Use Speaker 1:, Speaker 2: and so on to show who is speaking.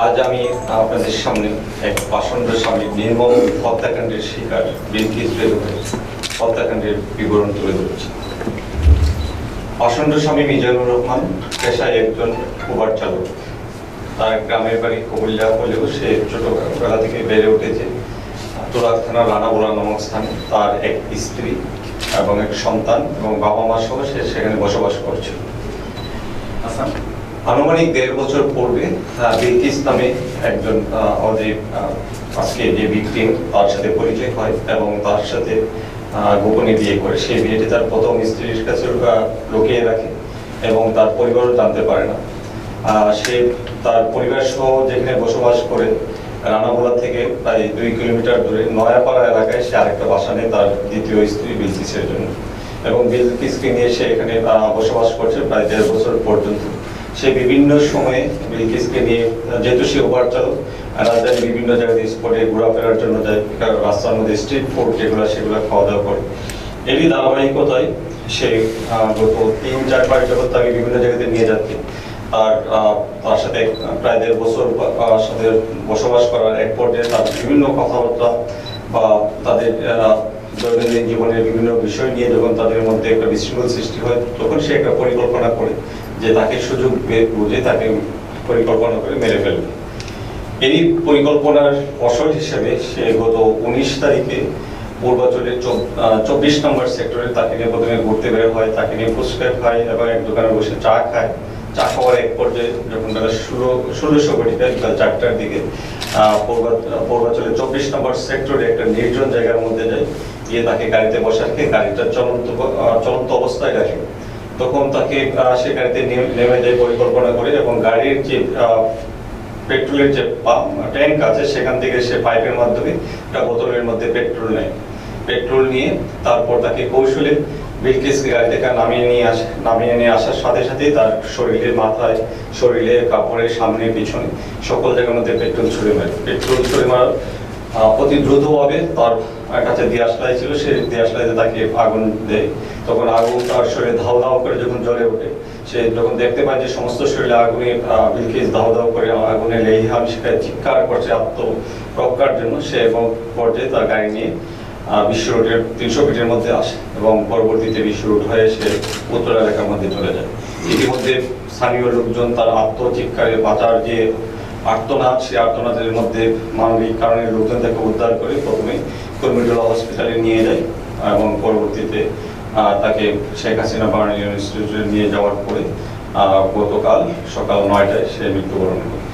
Speaker 1: আজ আমি আপনাদের সামনে এক পাষণ্ড স্বামী নির্মম হত্যাকাণ্ডের শিকার বিলকিস বেগমের হত্যাকাণ্ডের বিবরণ তুলে ধরেছি। পাষণ্ড স্বামী মিজানুর রহমান পেশায় একজন উবার চালক। তার গ্রামের বাড়ি কুমিল্লা হলেও সে ছোটবেলা থেকে বেড়ে উঠেছে। তোরাক থানার রানাবোলা নামক স্থানে তার এক স্ত্রী এবং এক সন্তান এবং বাবা মা সহ সে সেখানে বসবাস করছে। আনুমানিক দেড় বছর পূর্বে বিলকিস নামে একজন আমাদের আজকে যে ভিকটিম, তার সাথে পরিচয় হয় এবং তার সাথে গোপনে বিয়ে করে। সেই বিয়েটি তার প্রথম স্ত্রীর কাছে লুকিয়ে রাখে এবং তার পরিবারও জানতে পারে না। সে তার পরিবার সহ যেখানে বসবাস করে রানাবোলা থেকে প্রায় দুই কিলোমিটার দূরে নয়াপাড়া এলাকায় সে আরেকটা বাসা নেয় তার দ্বিতীয় স্ত্রী বিলকিসের জন্য। এবং বিলকিসকে নিয়ে সে এখানে বসবাস করছে প্রায় দেড় বছর পর্যন্ত। সে বিভিন্ন সময়ে বিলকিসকে নিয়ে যেহেতু সে ওভার চালক আর রাজধানী বিভিন্ন জায়গায় স্পটে ঘোরাফেরার জন্য যায় রাস্তার মধ্যে স্ট্রিট ফুড যেগুলো সেগুলো খাওয়া দাওয়া করে। এরই ধারাবাহিকতায় সে গত তিন চারবার যখন তাকে বিভিন্ন জায়গাতে নিয়ে যাচ্ছে। আহ, তার সাথে প্রায় দেড় বছর সাথে বসবাস করার এক পর্যায়ে তার বিভিন্ন কথাবার্তা বা তাদের দৈনন্দিন জীবনের বিভিন্ন বিষয় নিয়ে যখন তাদের মধ্যে একটা বিশৃঙ্খল সৃষ্টি হয়, তখন সে একটা পরিকল্পনা করে যে তাকে সুযোগ বুঝে তাকে পরিকল্পনা করে মেরে ফেলবে। এই পরিকল্পনার ফসল হিসেবে সে গত উনিশ তারিখে পূর্বাচলের চব্বিশ নম্বর সেক্টরে তাকে নিয়ে প্রথমে ঘুরতে বের হয়, তাকে নিয়ে ফুচকা খায় এবং এক দোকানে বসে চা খায়। চা খাওয়ার এক পর্যায়ে যখন ষোলো ষোলোশো কোটি বিকাল চারটার দিকে পূর্বাচলের চব্বিশ নম্বর সেক্টরে একটা নির্জন জায়গার মধ্যে যায়। গিয়ে তাকে গাড়িতে বসা রেখে গাড়িটা চলন্ত চলন্ত অবস্থায় রাখে। তখন তাকে সে গাড়িতে নেমে- যায় পরিকল্পনা করে এবং গাড়ির যে পেট্রোলের যে পাম্প, ট্যাঙ্ক আছে, সেখান থেকে সে পাইপের মাধ্যমে একটা বোতলের মধ্যে পেট্রোল নেয়। পেট্রোল নিয়ে তারপর তাকে কৌশলে বিলকিসকে গাড়ি থেকে নামিয়ে নিয়ে আসে, নামিয়ে নিয়ে আসার সাথে সাথেই তার শরীরের মাথায় শরীরে কাপড়ের সামনে, পিছনে সকল জায়গার মধ্যে পেট্রোল ছুড়ে মারে। পেট্রোল ছুড়ে মারার অতি দ্রুতভাবে তার কাছে দিয়াশলাই ছিল, সে দিয়াশলাইতে তাকে আগুন দেয়। তখন আগুন তার শরীরে ধাও ধাও করে যখন জ্বলে ওঠে, সে যখন দেখতে পায় যে সমস্ত শরীরে আগুনে বিলকিস ধাও ধাও করে আগুনে লেহিহাম শিখায়, চিৎকার করছে আত্মরক্ষার জন্য, সে এবং পর্যায়ে তার গাড়ি নিয়ে বিশ্ব রোডের তিনশো ফিটের মধ্যে আসে এবং পরবর্তীতে বিশ্ব রোড হয়ে সে উত্তর এলাকার মধ্যে চলে যায়। ইতিমধ্যে স্থানীয় লোকজন তার আত্মচিৎকারে বাঁচার যে আর্তনাদ, সেই আর্তনাদের মধ্যে মানবিক কারণে লোকজন তাকে উদ্ধার করে প্রথমে কর্মীটোলা হসপিটালে নিয়ে যায় এবং পরবর্তীতে তাকে শেখ হাসিনা বার্ন ইনস্টিটিউটে নিয়ে যাওয়ার পরে গতকাল সকাল নয়টায় সে মৃত্যুবরণ করে।